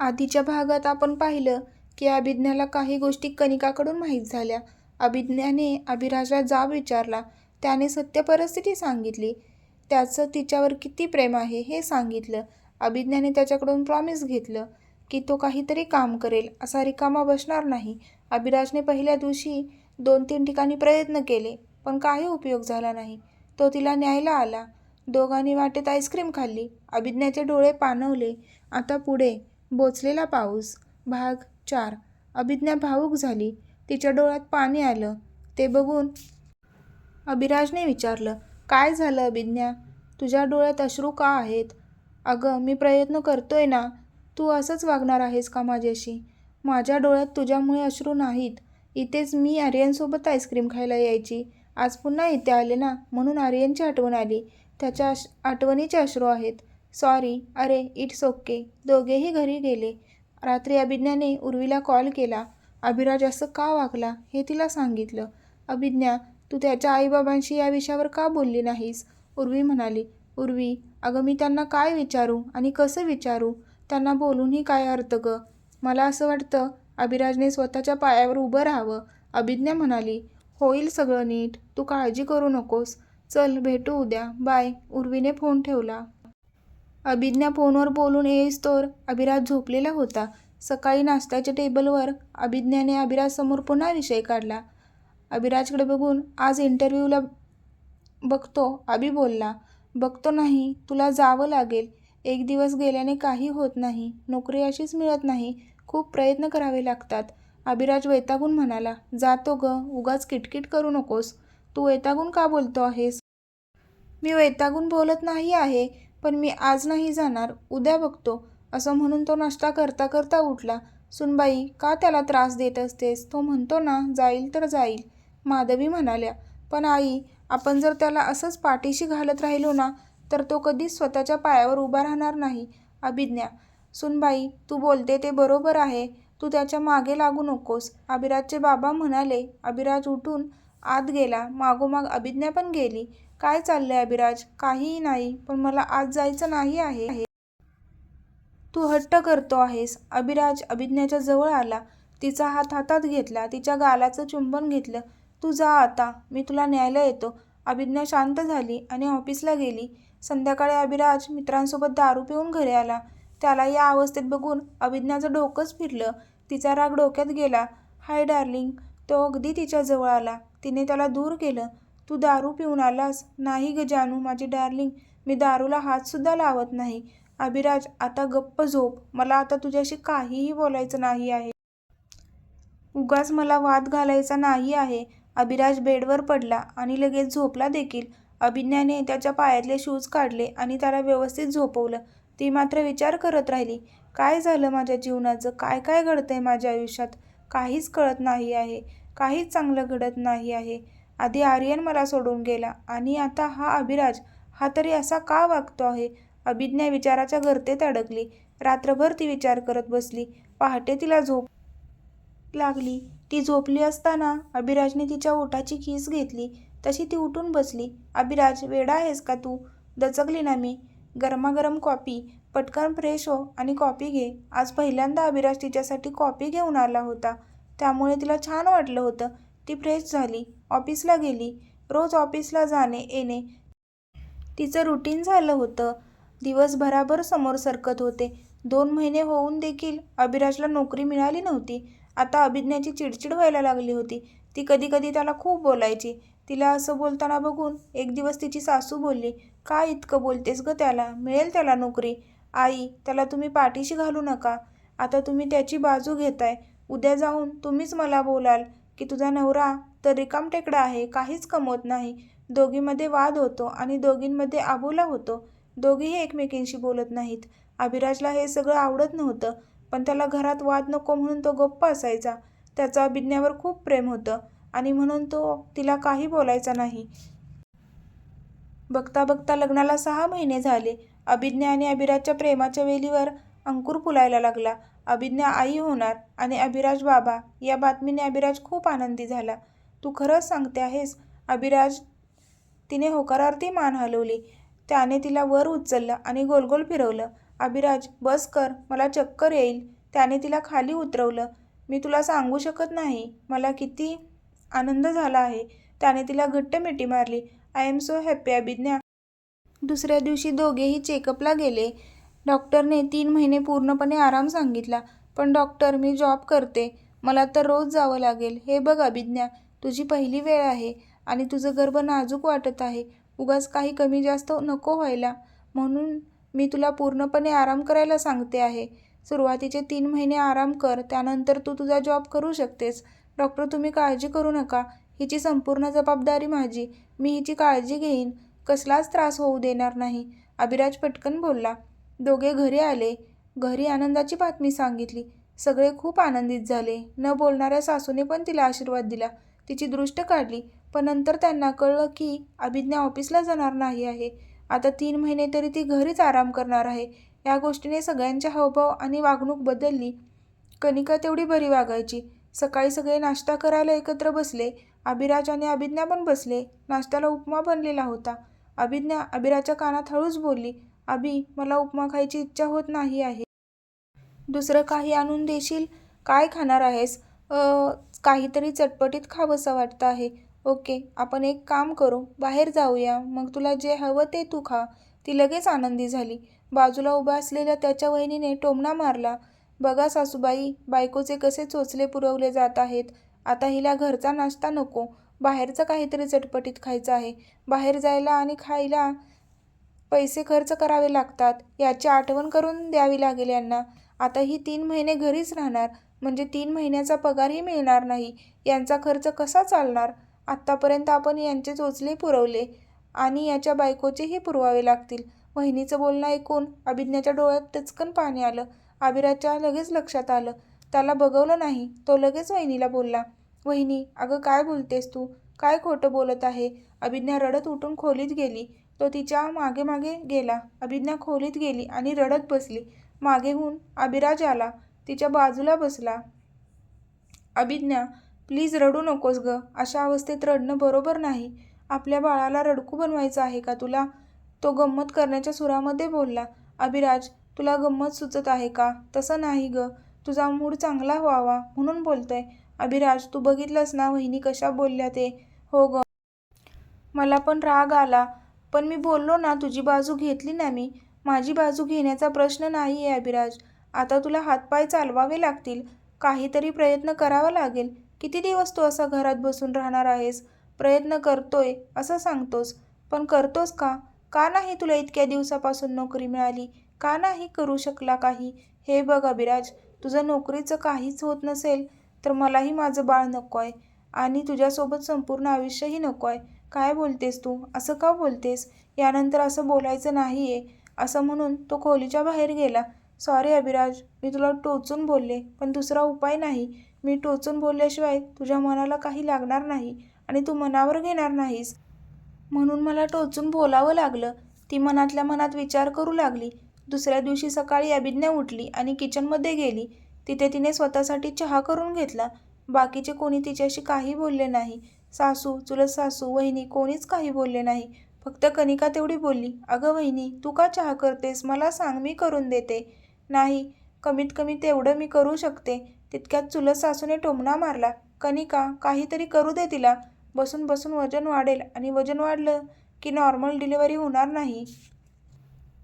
आधीच्या भागात आपण पाहिलं की अभिज्ञाला काही गोष्टी कनिकाकडून माहीत झाल्या. अभिज्ञाने अभिराजला जाब विचारला. त्याने सत्य परिस्थिती सांगितली. त्याचं तिच्यावर किती प्रेम आहे हे सांगितलं. अभिज्ञाने त्याच्याकडून प्रॉमिस घेतलं की तो काहीतरी काम करेल असा रिकामा बसणार नाही. अभिराजने पहिल्या दिवशी दोन तीन ठिकाणी प्रयत्न केले पण काही उपयोग झाला नाही. तो तिला न्यायला आला. दोघांनी वाटेत आईस्क्रीम खाल्ली. अभिज्ञाचे डोळे पाणवले. आता पुढे बोचलेला पाऊस. भाग चार. अभिज्ञा भावूक झाली. तिच्या डोळ्यात पाणी आलं. ते बघून अभिराजने विचारलं काय झालं अभिज्ञा? तुझ्या डोळ्यात अश्रू का आहेत? अगं मी प्रयत्न करतोय ना. तू असंच वागणार आहेस का माझ्याशी? माझ्या डोळ्यात तुझ्यामुळे अश्रू नाहीत. इथेच मी आर्यनसोबत आईस्क्रीम खायला यायची. आज पुन्हा इथे आले ना म्हणून आर्यनची आठवण आली. त्याच्या आठवणीचे अश्रू आहेत. सॉरी अरे इट्स ओके. दोघेही घरी गेले. रात्री अभिज्ञाने उर्वीला कॉल केला. अभिराज असं का वागला हे तिला सांगितलं. अभिज्ञा तू त्याच्या आईबाबांशी या विषयावर का बोलली नाहीस? उर्वी म्हणाली उर्वी अगं मी त्यांना काय विचारू आणि कसं विचारू? त्यांना बोलूनही काय अर्थ ग? मला असं वाटतं अभिराजने स्वतःच्या पायावर उभं राहावं. अभिज्ञा म्हणाली होईल सगळं नीट. तू काळजी करू नकोस. चल भेटू उद्या. बाय. उर्वीने फोन ठेवला. अभिज्ञा फोनवर बोलून येईस्तोवर अभिराज झोपलेला होता. सकाळी नाश्त्याच्या टेबलवर अभिज्ञाने अभिराजसमोर पुन्हा विषय काढला. अभिराजकडे बघून आज इंटरव्ह्यूला बघतो अभि बोलला. बघतो नाही तुला जावं लागेल. एक दिवस गेल्याने काही होत नाही. नोकरी अशीच मिळत नाही. खूप प्रयत्न करावे लागतात. अभिराज वैतागून म्हणाला जातो ग. उगाच किटकिट करू नकोस. तू वैतागून का बोलतो आहेस? मी वैतागून बोलत नाही आहे. पण मी आज नाही जाणार उद्या बघतो. असं म्हणून तो नाश्ता करता करता उठला. सुनबाई का त्याला त्रास देत असतेस? तो म्हणतो ना जाईल तर जाईल. माधवी म्हणाल्या पण आई आपण जर त्याला असंच पाठीशी घालत राहिलो ना तर तो कधीच स्वतःच्या पायावर उभा राहणार नाही. अभिज्ञा सुनबाई तू बोलते ते बरोबर आहे. तू त्याच्यामागे लागू नकोस. अभिराजचे बाबा म्हणाले अभिराज उठून आत गेला. मागोमाग अभिज्ञा पण गेली. काय चाललंय अभिराज? काहीही नाही पण मला आज जायचं नाही आहे. तू हट्ट करतो आहेस. अभिराज अभिज्ञाच्या जवळ आला. तिचा हात हातात घेतला. तिच्या गालाचं चुंबन घेतलं. तू जा आता. मी तुला न्यायला येतो. अभिज्ञा शांत झाली आणि ऑफिसला गेली. संध्याकाळी अभिराज मित्रांसोबत दारू पिऊन घरी आला. त्याला या अवस्थेत बघून अभिज्ञाचं डोकंच फिरलं. तिचा राग डोक्यात गेला. Hi darling. तो अगदी तिच्या जवळ आला. तिने त्याला दूर केलं. तू दारू पिऊन आलास? नाही ग जानू माझी डार्लिंग. मी दारूला हातसुद्धा लावत नाही. अभिराज आता गप्प झोप. मला आता तुझ्याशी काहीही बोलायचं नाही आहे. उगाच मला वाद घालायचा नाही आहे. अभिराज बेडवर पडला आणि लगेच झोपला देखील. अभिज्ञाने त्याच्या पायातले शूज काढले आणि त्याला व्यवस्थित झोपवलं. ती मात्र विचार करत राहिली. काय झालं माझ्या जीवनाचं? काय काय घडतंय माझ्या आयुष्यात? काहीच कळत नाही आहे. काहीच चांगलं घडत नाही आहे. आधी आर्यन मला सोडून गेला. आणि आता हा अभिराज हा तरी असा का वागतो आहे? अभिज्ञा विचाराच्या गर्तेत अडकली. रात्रभर ती विचार करत बसली. पहाटे तिला झोप लागली. ती झोपली असताना अभिराजने तिच्या ओठाची खीस घेतली. तशी ती उठून बसली. अभिराज वेडा आहेस का तू? दचकली ना मी. गरमागरम कॉपी पटकन फ्रेश हो आणि कॉपी घे. आज पहिल्यांदा अभिराज तिच्यासाठी कॉपी घेऊन आला होता. त्यामुळे तिला छान वाटलं होतं. ती फ्रेश झाली. ऑफिसला गेली. रोज ऑफिसला जाणे येणे. तिचं रुटीन झालं होतं. दिवसभराभर समोर सरकत होते. दोन महिने होऊन देखील अभिराजला नोकरी मिळाली नव्हती. आता अभिज्ञाची चिडचिड व्हायला लागली होती. ती कधी कधी त्याला खूप बोलायची. तिला असं बोलताना बघून एक दिवस तिची सासू बोलली का इतकं बोलतेस ग त्याला? मिळेल त्याला नोकरी? आई त्याला तुम्ही पाठीशी घालू नका. आता तुम्ही त्याची बाजू घेताय. उद्या जाऊन तुम्हीच मला बोलाल. की तुझा नवरा तर रिकाम टेकडा आहे काहीच कमवत नाही. दोघीमध्ये वाद होतो आणि दोघींमध्ये आबोला होतो. दोघीही एकमेकींशी बोलत नाहीत. अभिराजला हे सगळं आवडत नव्हतं पण त्याला घरात वाद नको म्हणून तो गप्प असायचा. त्याचं अभिज्ञावर खूप प्रेम होतं आणि म्हणून तो तिला काही बोलायचा नाही. बघता बघता लग्नाला सहा महिने झाले. अभिज्ञा आणि अभिराजच्या प्रेमाच्या वेलीवर अंकुर फुलायला लागला. अभिज्ञा आई होणार आणि अभिराज बाबा या बातमीने अभिराज खूप आनंदी झाला. तू खरंच सांगते आहेस अभिराज तिने होकारार्थी मान हलवली. त्याने तिला वर उचललं आणि गोलगोल फिरवलं. अभिराज बस कर मला चक्कर येईल त्याने तिला खाली उतरवलं. मी तुला सांगू शकत नाही. मला किती आनंद झाला आहे त्याने तिला घट्ट मिठी मारली. I am so happy Abhigya. दुसऱ्या दिवशी दोघेही चेकअपला गेले. डॉक्टरने तीन महिने पूर्णपणे आराम सांगितला. पण डॉक्टर मी जॉब करते. मला तर रोज जावं लागेल. हे बघ अभिज्ञा तुझी पहिली वेळ आहे आणि तुझं गर्भ नाजूक वाटत आहे. उगाच काही कमी जास्त नको व्हायला. म्हणून मी तुला पूर्णपणे आराम करायला सांगते आहे. सुरुवातीचे तीन महिने आराम कर. त्यानंतर तू तुझा जॉब करू शकतेस. डॉक्टर तुम्ही काळजी करू नका. हिची संपूर्ण जबाबदारी माझी. मी हिची काळजी घेईन. कसलाच त्रास होऊ देणार नाही. अभिराज पटकन बोलला. दोघे घरी आले. घरी आनंदाची बातमी सांगितली. सगळे खूप आनंदित झाले. न बोलणाऱ्या सासूने पण तिला आशीर्वाद दिला. तिची दृष्ट काढली. पण नंतर त्यांना कळलं की अभिज्ञा ऑफिसला जाणार नाही आहे. आता तीन महिने तरी ती घरीच आराम करणार आहे. या गोष्टीने सगळ्यांच्या हावभाव आणि वागणूक बदलली. कनिका तेवढी बरी वागायची. सकाळी सगळे नाश्ता करायला एकत्र बसले. अभिराज आणि अभिज्ञा पण बसले. नाश्त्याला उपमा बनलेला होता. अभिज्ञा अभिराजच्या कानात हळूच बोलली. अभी मला उपमा खायची इच्छा होत नाही आहे. दुसरं काही आणून देशील? काय खाणार आहेस? काहीतरी चटपटीत खावंसं वाटतं आहे. ओके आपण एक काम करू. बाहेर जाऊया. मग तुला जे हवं ते तू खा. ती लगेच आनंदी झाली. बाजूला उभा असलेल्या त्याच्या वहिनीने टोमणा मारला. बघा सासूबाई बायकोचे कसे चोचले पुरवले जात आहेत. आता हिला घरचा नाश्ता नको. बाहेरचं काहीतरी चटपटीत खायचं आहे. बाहेर जायला आणि खायला पैसे खर्च करावे लागतात याची आठवण करून द्यावी लागेल यांना. आता ही तीन महिने घरीच राहणार म्हणजे तीन महिन्याचा पगारही मिळणार नाही. यांचा खर्च कसा चालणार? आत्तापर्यंत आपण यांचे चोचले पुरवले आणि याच्या बायकोचेही पुरवावे लागतील. वहिनीचं बोलणं ऐकून अभिज्ञाच्या डोळ्यात टचकन पाणी आलं. आबिराच्या लगेच लक्षात आलं. त्याला बघवलं नाही तो लगेच वहिनीला बोलला वहिनी अगं काय बोलतेस तू? काय खोटं बोलत आहे? अभिज्ञा रडत उठून खोलीत गेली. तो तिच्यामागे मागे गेला. अभिज्ञा खोलीत गेली आणि रडत बसली. मागेहून अभिराज आला. तिच्या बाजूला बसला. अभिज्ञा प्लीज रडू नकोस ग. अशा अवस्थेत रडणं बरोबर नाही. आपल्या बाळाला रडकू बनवायचं आहे का तुला? तो गंमत करण्याच्या सुरामध्ये बोलला. अभिराज तुला गंमत सुचत आहे का? तसं नाही ग. तुझा मूड चांगला व्हावा म्हणून बोलतोय. अभिराज तू बघितलंस ना वहिनी कशा बोलल्या ते? हो ग. मला पण राग आला. पण मी बोललो ना तुझी बाजू घेतली ना मी. माझी बाजू घेण्याचा प्रश्न नाही आहे अभिराज. आता तुला हातपाय चालवावे लागतील. काहीतरी प्रयत्न करावा लागेल. किती दिवस तू असा घरात बसून राहणार आहेस? प्रयत्न करतोय असं सांगतोस. पण करतोस का? का नाही तुला इतक्या दिवसापासून नोकरी मिळाली? का नाही करू शकला काही? हे बघ अभिराज तुझं नोकरीचं काहीच होत नसेल तर मलाही माझं बाळ नको आहे आणि तुझ्यासोबत संपूर्ण आयुष्यही नको आहे काय बोलतेस तू? असं का बोलतेस? यानंतर असं बोलायचं नाही आहे असं म्हणून तो खोलीच्या बाहेर गेला. सॉरी अभिराज मी तुला टोचून बोलले पण दुसरा उपाय नाही. मी टोचून बोलल्याशिवाय तुझ्या मनाला काही लागणार नाही आणि तू मनावर घेणार नाहीस. म्हणून मला टोचून बोलावं लागलं. ती मनातल्या मनात विचार करू लागली. दुसऱ्या दिवशी सकाळी अभिज्ञा उठली आणि किचनमध्ये गेली. तिथे तिने स्वतःसाठी चहा करून घेतला. बाकीचे कोणी तिच्याशी काही बोलले नाही. सासू चुलत सासू वहिनी कोणीच काही बोलले नाही. फक्त कनिका तेवढी बोलली अगं वहिनी तू का चहा करतेस? मला सांग मी करून देते. नाही कमीत कमी तेवढं मी करू शकते. तितक्यात चुलत सासूने टोमणा मारला कनिका काहीतरी करू दे तिला. बसून बसून वजन वाढेल. आणि वजन वाढलं की नॉर्मल डिलिव्हरी होणार नाही.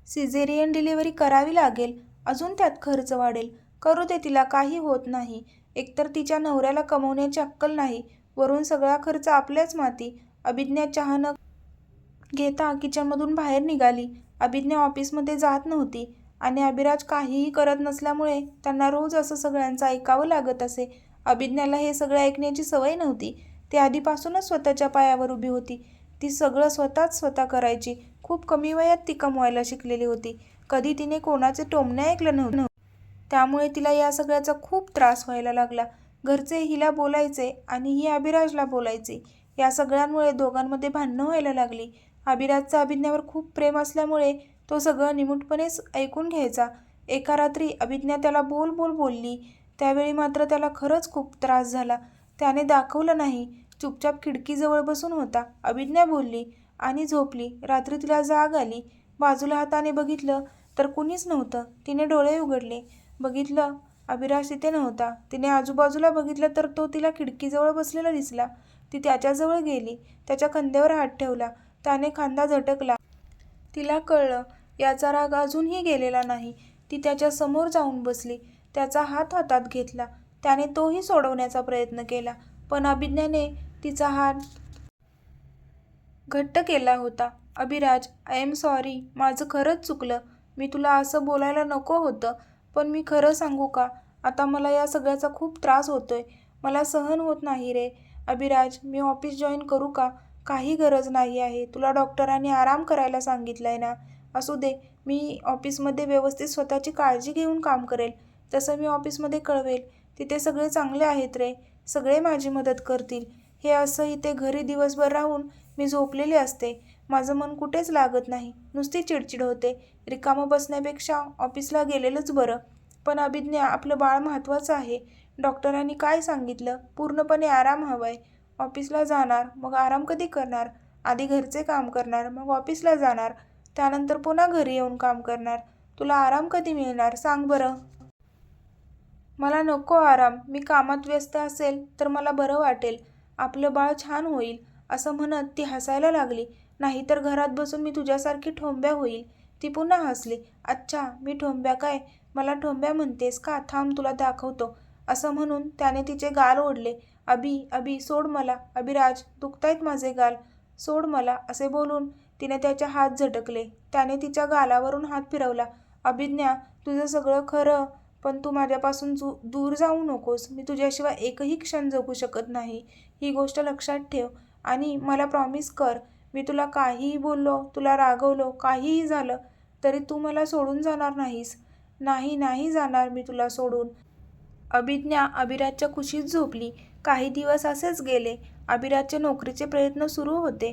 सिझेरियन डिलिव्हरी करावी लागेल. अजून त्यात खर्च वाढेल. करू दे तिला काही होत नाही. एकतर तिच्या नवऱ्याला कमवण्याची अक्कल नाही. वरून सगळा खर्च आपल्याच माती. अभिज्ञा चहा न घेता किचनमधून बाहेर निघाली. अभिज्ञा ऑफिसमध्ये जात नव्हती आणि अभिराज काहीही करत नसल्यामुळे त्यांना रोज असं सगळ्यांचं ऐकावं लागत असे. अभिज्ञाला हे सगळं ऐकण्याची सवय नव्हती. ती आधीपासूनच स्वतःच्या पायावर उभी होती. ती सगळं स्वतःच स्वतः करायची. खूप कमी वयात ती कमवायला शिकलेली होती. कधी तिने कोणाचे टोमणे ऐकलं नव्हतं. त्यामुळे तिला या सगळ्याचा खूप त्रास व्हायला लागला. घरचे हिला बोलायचे आणि ही अभिराजला बोलायचे. या सगळ्यांमुळे दोघांमध्ये भांडणं व्हायला लागली. अभिराजचं अभिज्ञावर खूप प्रेम असल्यामुळे तो सगळं निमूटपणेच ऐकून घ्यायचा. एका रात्री अभिज्ञा त्याला बोल बोल बोलली. त्यावेळी मात्र त्याला खरंच खूप त्रास झाला. त्याने दाखवलं नाही. चुपचाप खिडकीजवळ बसून होता. अभिज्ञा बोलली आणि झोपली. रात्री तिला जाग आली. बाजूला हाताने बघितलं तर कुणीच नव्हतं. तिने डोळे उघडले. बघितलं अभिराज तिथे नव्हता. तिने आजूबाजूला बघितलं तर तो तिला खिडकीजवळ बसलेला दिसला. ती त्याच्याजवळ गेली. त्याच्या खांद्यावर हात ठेवला. त्याने खांदा झटकला. तिला कळलं याचा राग अजूनही गेलेला नाही. ती त्याच्यासमोर जाऊन बसली. त्याचा हात हातात घेतला. त्याने तोही सोडवण्याचा प्रयत्न केला. पण अभिज्ञाने तिचा हात घट्ट केला होता. अभिराज आय एम सॉरी माझं खरंच चुकलं. मी तुला असं बोलायला नको होतं. पण मी खरं सांगू का? आता मला या सगळ्याचा खूप त्रास होतोय. मला सहन होत नाही रे. अभिराज मी ऑफिस जॉईन करू का? काही गरज नाही आहे. तुला डॉक्टरांनी आराम करायला सांगितलं आहे ना? असू दे. मी ऑफिसमध्ये व्यवस्थित स्वतःची काळजी घेऊन काम करेल. तसं मी ऑफिसमध्ये कळवेल. तिथे सगळे चांगले आहेत रे. सगळे माझी मदत करतील. हे असं इथे घरी दिवसभर राहून मी झोपलेले असते. माझं मन कुठेच लागत नाही. नुसती चिडचिड होते. रिकामं बसण्यापेक्षा ऑफिसला गेलेलंच बरं. पण अभिज्ञा आपलं बाळ महत्त्वाचं आहे. डॉक्टरांनी काय सांगितलं? पूर्णपणे आराम हवाय. ऑफिसला जाणार मग आराम कधी करणार? आधी घरचे काम करणार मग ऑफिसला जाणार. त्यानंतर पुन्हा घरी येऊन काम करणार. तुला आराम कधी मिळणार? सांग बरं. मला नको आराम. मी कामात व्यस्त असेल तर मला बरं वाटेल. आपलं बाळ छान होईल असं म्हणत ती हसायला लागली. नाहीतर घरात बसून मी तुझ्यासारखी ठोंब्या होईल. ती पुन्हा हसली. अच्छा मी ठोंब्या काय? मला ठोंब्या म्हणतेस का? थांब तुला दाखवतो. असं म्हणून त्याने तिचे गाल ओढले. अभि अभि सोड मला. अभिराज दुखतायत माझे गाल. सोड मला असे बोलून तिने त्याचे हात झटकले. त्याने तिच्या गालावरून हात फिरवला. अभिज्ञा तुझं सगळं खरं पण तू माझ्यापासून जू दूर जाऊ नकोस. मी तुझ्याशिवाय एकही क्षण जगू शकत नाही. ही गोष्ट लक्षात ठेव आणि मला प्रॉमिस कर. मी तुला काहीही बोललो तुला रागवलो काहीही झालं तरी तू मला सोडून जाणार नाहीस. नाही नाही जाणार मी तुला सोडून. अभिज्ञा अभिराजच्या खुशीत झोपली. काही दिवस असेच गेले. अभिराजचे नोकरीचे प्रयत्न सुरू होते.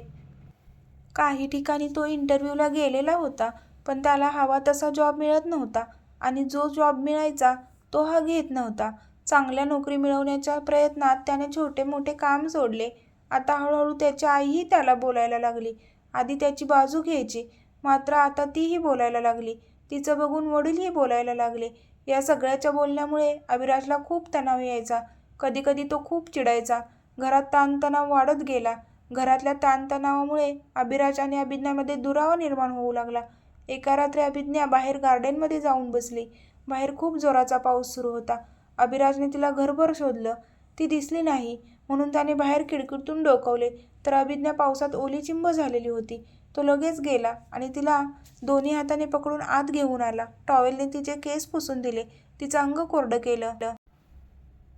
काही ठिकाणी तो इंटरव्ह्यूला गेलेला होता पण त्याला हवा तसा जॉब मिळत नव्हता आणि जो जॉब मिळायचा तो हा घेत नव्हता. चांगल्या नोकरी मिळवण्याच्या प्रयत्नात त्याने छोटे मोठे काम सोडले. आता हळूहळू त्याची आईही त्याला बोलायला लागली. आधी त्याची बाजू घ्यायची मात्र आता तीही बोलायला लागली. तिचं बघून वडीलही बोलायला लागले. या सगळ्याच्या बोलण्यामुळे अभिराजला खूप तणाव यायचा. कधीकधी तो खूप चिडायचा. घरात ताणतणाव वाढत गेला. घरातल्या ताणतणावामुळे अभिराज आणि अभिज्ञामध्ये दुरावा निर्माण होऊ लागला. एका रात्री अभिज्ञा बाहेर गार्डनमध्ये जाऊन बसली. बाहेर खूप जोराचा पाऊस सुरू होता. अभिराजने तिला घरभर शोधलं. ती दिसली नाही. म्हणून त्याने बाहेर खिडकीतून डोकवले. तर अभिज्ञा पावसात ओली चिंब झालेली होती. तो लगेच गेला आणि तिला दोन्ही हाताने पकडून आत घेऊन आला. टॉवेलने तिचे केस पुसून दिले. तिचं अंग कोरडं केलं.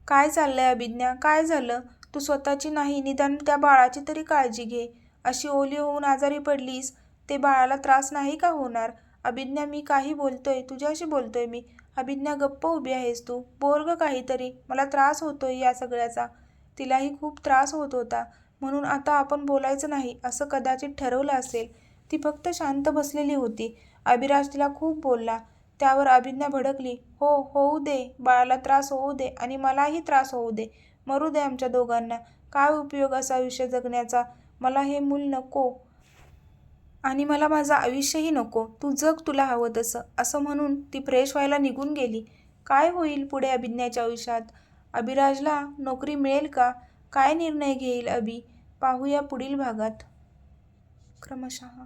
काय चाललंय अभिज्ञा? काय झालं? तू स्वतःची नाही. निदान त्या बाळाची तरी काळजी घे. अशी ओली होऊन आजारी पडलीस? ते बाळाला त्रास नाही का होणार? अभिज्ञा मी काही बोलतोय. तुझ्याशी बोलतोय मी. अभिज्ञा गप्प उभी आहेस तू. बोर्ग काहीतरी. मला त्रास होतोय या सगळ्याचा. तिलाही खूप त्रास होत होता. म्हणून आता आपण बोलायचं नाही असं कदाचित ठरवलं असेल. ती फक्त शांत बसलेली होती. अभिराज तिला खूप बोलला. त्यावर अभिज्ञा भडकली. हो होऊ दे. बाळाला त्रास होऊ दे आणि मलाही त्रास होऊ दे. मरू दे आमच्या दोघांना. काय उपयोग असा आयुष्य जगण्याचा? मला हे मूल नको. आणि मला माझं आयुष्यही नको. तू जग तुला हवं तसं. असं म्हणून ती फ्रेश व्हायला निघून गेली. काय होईल पुढे अभिज्ञाच्या आयुष्यात? अभिराजला नोकरी मिळेल का? काय निर्णय घेईल अभि? पाहूया पुढील भागात. क्रमशः.